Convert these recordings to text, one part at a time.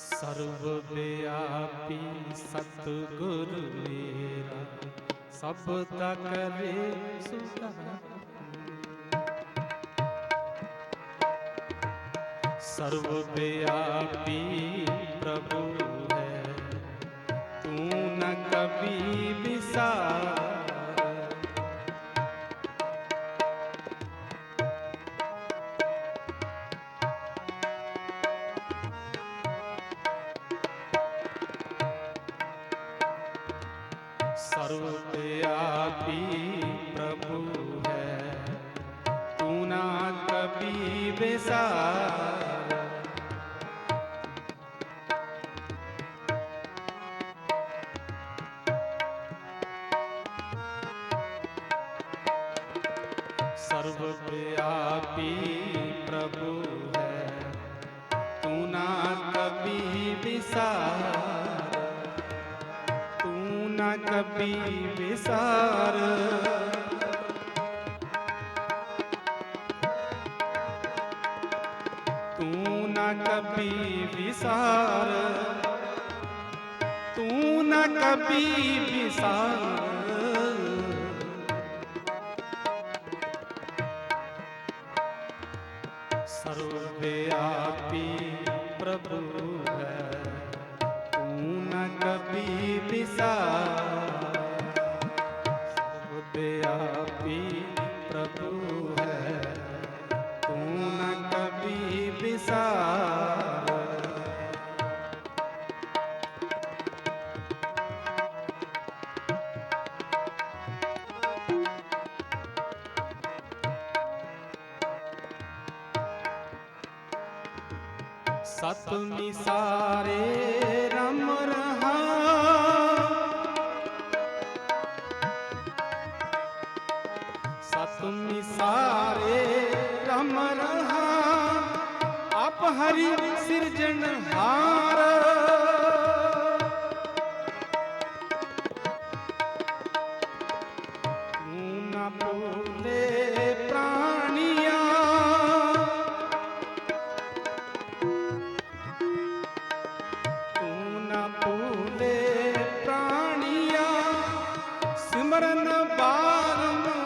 ਸਰਬ ਵਿਆਪੀ ਸਤਿਗੁਰ ਮੇਰਾ, ਸਭ ਦਾ ਕਰੇ ਸੁਧਾਰ ਸਰਬ ਵਿਆਪੀ ਪ੍ਰਭੂ ਹੈ, ਤੂੰ ਨ ਕਬੀ ਵਿਸਾਰ। ਸਰਵ ਵਿਆਪੀ ਪ੍ਰਭੂ ਹੈ। ਤੂੰ ਨਾ ਕਬੀ ਵਿਸਾਰ, ਤੂੰ ਨਾ ਕਬੀ ਵਿਸਾਰ। ਤੂੰ ਨਾ ਕਬੀ ਵਿਸਾਰ, ਤੂੰ ਨਾ ਕਬੀ ਵਿਸਾਰ। ਕਬੀ ਵਿਸਾਰ ਸਰਵ ਵਿਆਪੀ ਪ੍ਰਭੂ ਹੈ ਤੂੰ ਨ ਕਬੀ ਵਿਸਾਰ ਸਤਿ ਸਾਰੇ ਰਮ ਹਰੀ ਸਿਰਜਣਹਾਰ ਤੂੰ ਨਾ ਭੁੱਲੇ ਪ੍ਰਾਣੀਆਂ। ਤੂੰ ਨਾ ਭੂਲੇ ਪ੍ਰਾਣੀਆਂ। ਸਿਮਰਨ ਬਾਰੰਬਾਰ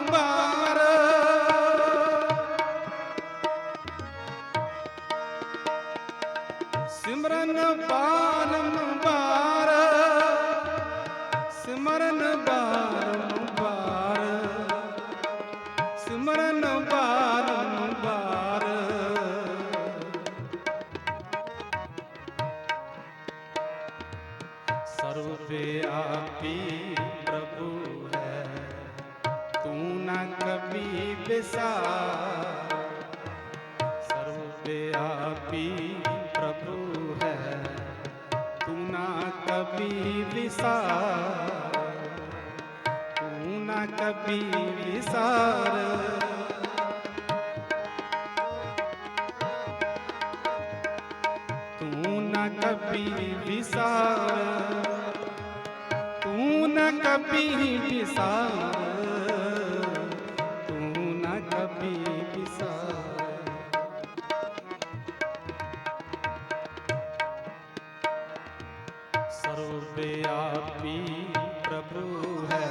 ਸਰਵ ਵਿਆਪੀ ਪ੍ਰਭੂ ਹੈ। ਤੂੰ ਨਾ ਕਬੀ ਵਿਸਾਰ ਸਰਵ ਵਿਆਪੀ ਪ੍ਰਭੂ ਹੈ। ਤੂੰ ਨਾ ਕਬੀ ਵਿਸਾਰ ਤੂੰ ਨਾ ਕਬੀ ਵਿਸਾਰ ਨਾ ਕਬੀ ਵਿਸਾਰ ਤੂੰ ਨਾ ਕਬੀ ਵਿਸਾਰ ਤੂੰ ਪ੍ਰਭੂ ਹੈ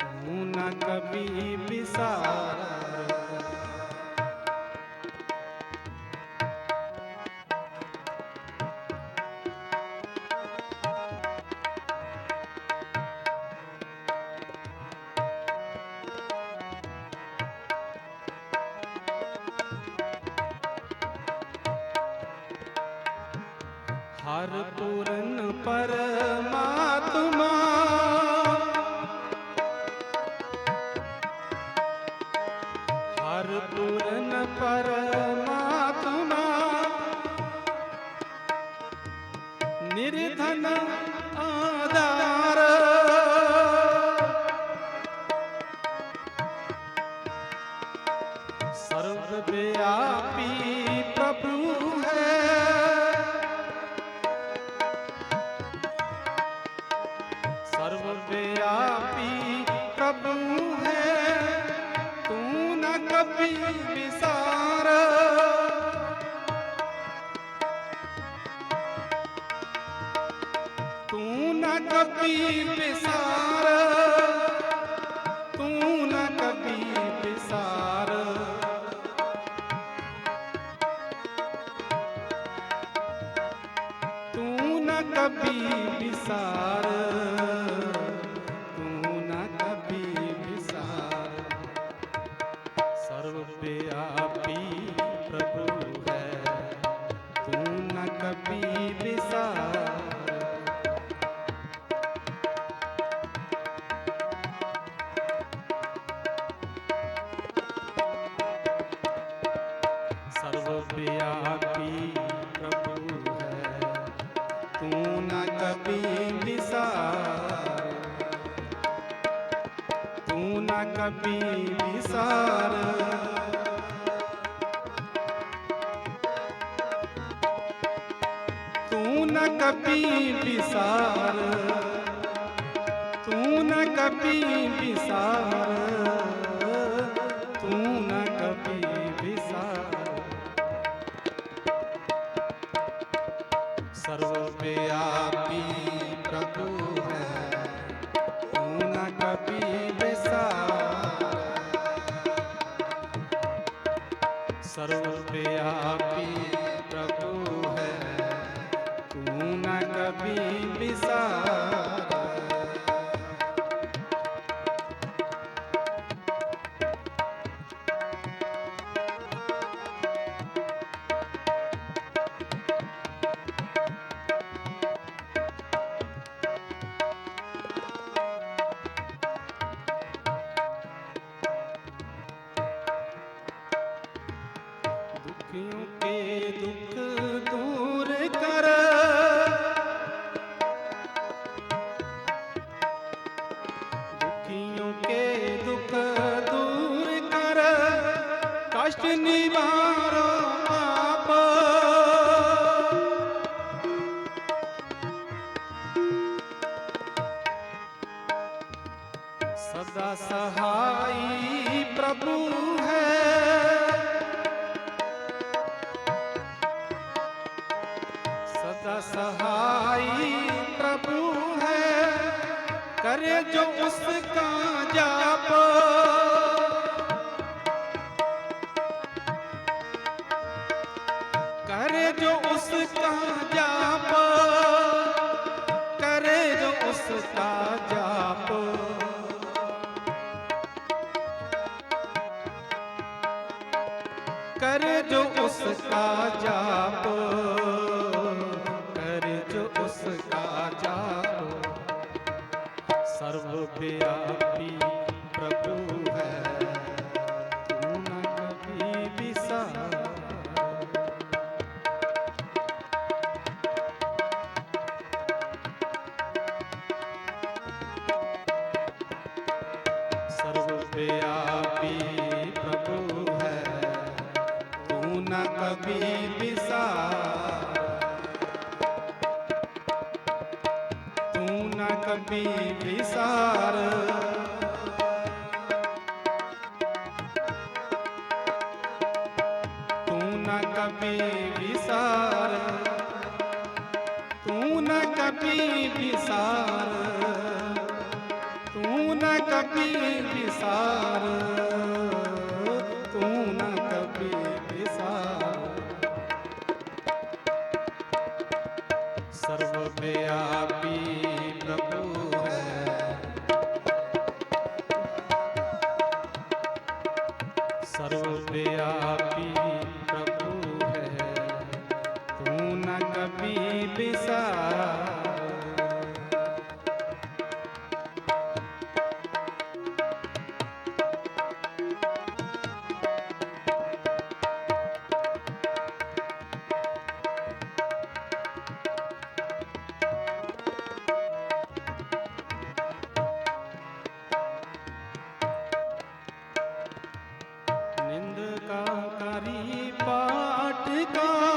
ਤੂੰ ਨਾ ਕਬੀ ਵਿਸਾਰ ਹਰ ਪੂਰਨ ਪਰਮਾਤਮਾ। ਹਰ ਪੂਰਨ ਪਰਮਾਤਮਾ। ਨਿਰਧਨ ਆਧਾਰ ਸਰਵ ਵਿਆਪੀ ਪ੍ਰਭੂ ਹੈ। ਤੂੰ ਨ ਕਬੀ ਵਿਸਾਰ। ਕਬੀ ਵਿਸਾਰ। ਤੂੰ ਨਾ ਕਬੀ ਵਿਸਾਰ। ਤੂੰ ਨਾ ਕਬੀ ਵਿਸਾਰ। ਤੂੰ ਤੂੰ ਨਾ ਕਬੀ ਵਿਸਾਰ ਤੂੰ ਨਾ ਕਬੀ ਵਿਸਾਰ ਤੂੰ ਨਾ ਕਬੀ सदा सहाई प्रभु है करे जो उसका जाप करे जो उसका जाप करे जो उसका जाप कर जो उसका जाप कर जो उसका जाप सर्वव्यापी प्रभु है। सर्वव्यापी प्रभु है। तू न कभी विसार ਨਬੀ ਵਿਸਾਰ ਕਬੀ ਵਿਸਾਰ। ਤੂੰ ਨਾ ਕਬੀ ਤੂੰ ਨਾ ਵਿਸਾਰ। ਬਿਸਾਰ ਨਿੰਦ ਕਾ ਕਰੀ ਪਾਟ ਕਾ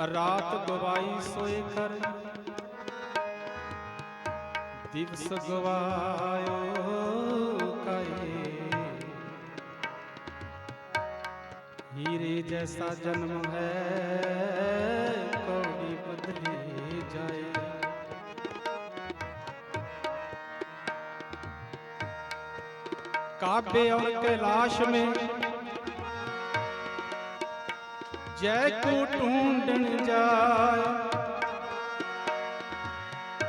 रात गवाई सोए कर दिवस गवायो हीरे जैसा जन्म है, कौड़ी बदले जाए। काव्य और कैलाश में ਜੈ ਕੋ ਢੂੰਡਣ ਜਾਇ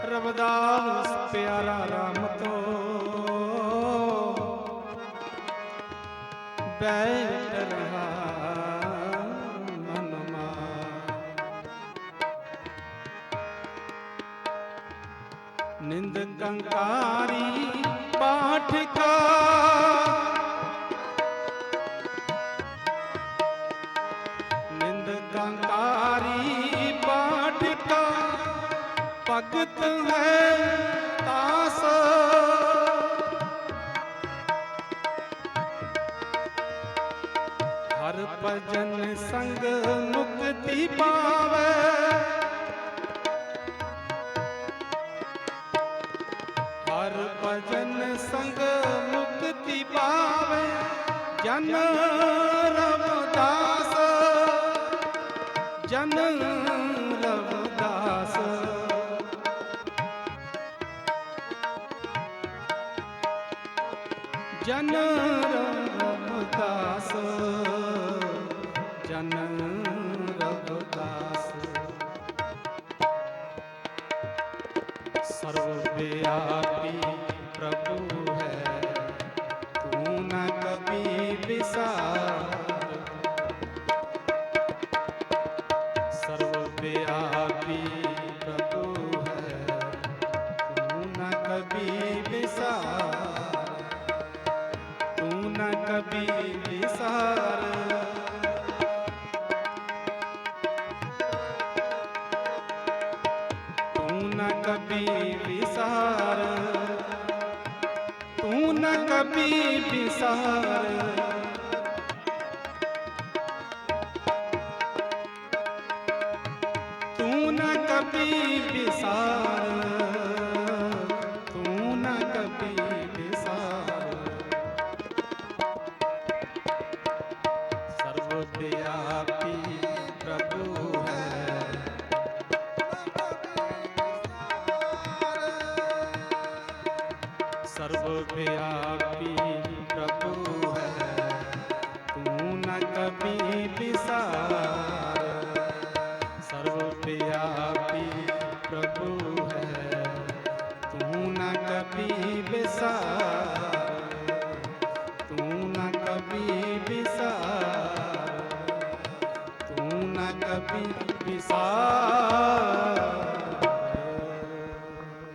ਰਬਦਾਸ ਪਿਆਰਾ ਰਾਮ ਤੋ ਬੈਠ ਰਹਾ ਨਿੰਦ ਕੰਕਾਰੀ ਪਾਠ ਭਗਤ ਹੈ ਤਾਸ। ਹਰ ਭਜਨ ਸੰਗ ਮੁਕਤੀ ਪਾਵੇ। ਹਰ ਭਜਨ ਸੰਗ ਮੁਕਤੀ ਪਾਵੇ, ਜਨ ਰਵਦਾਸ। ਜਨ ਜਨ ਰਵਦਾਸ ਜਨ ਰਵਦਾਸ ਸਰਵ ਵਿਆਪੀ ਪ੍ਰਭੂ ਹੈ ਤੂੰ ਨ ਕਬੀ ਵਿਸਾਰ। ਤੂੰ ਵਿਸਾਰ ਤੂੰ ਨਾ ਕਬੀ ਵਿਸਾਰ ਤੂੰ ਨਾ ਕਬੀ ਵਿਸਾਰ ਤੂੰ ਨਾ ਕਬੀ ਵਿਸਾਰ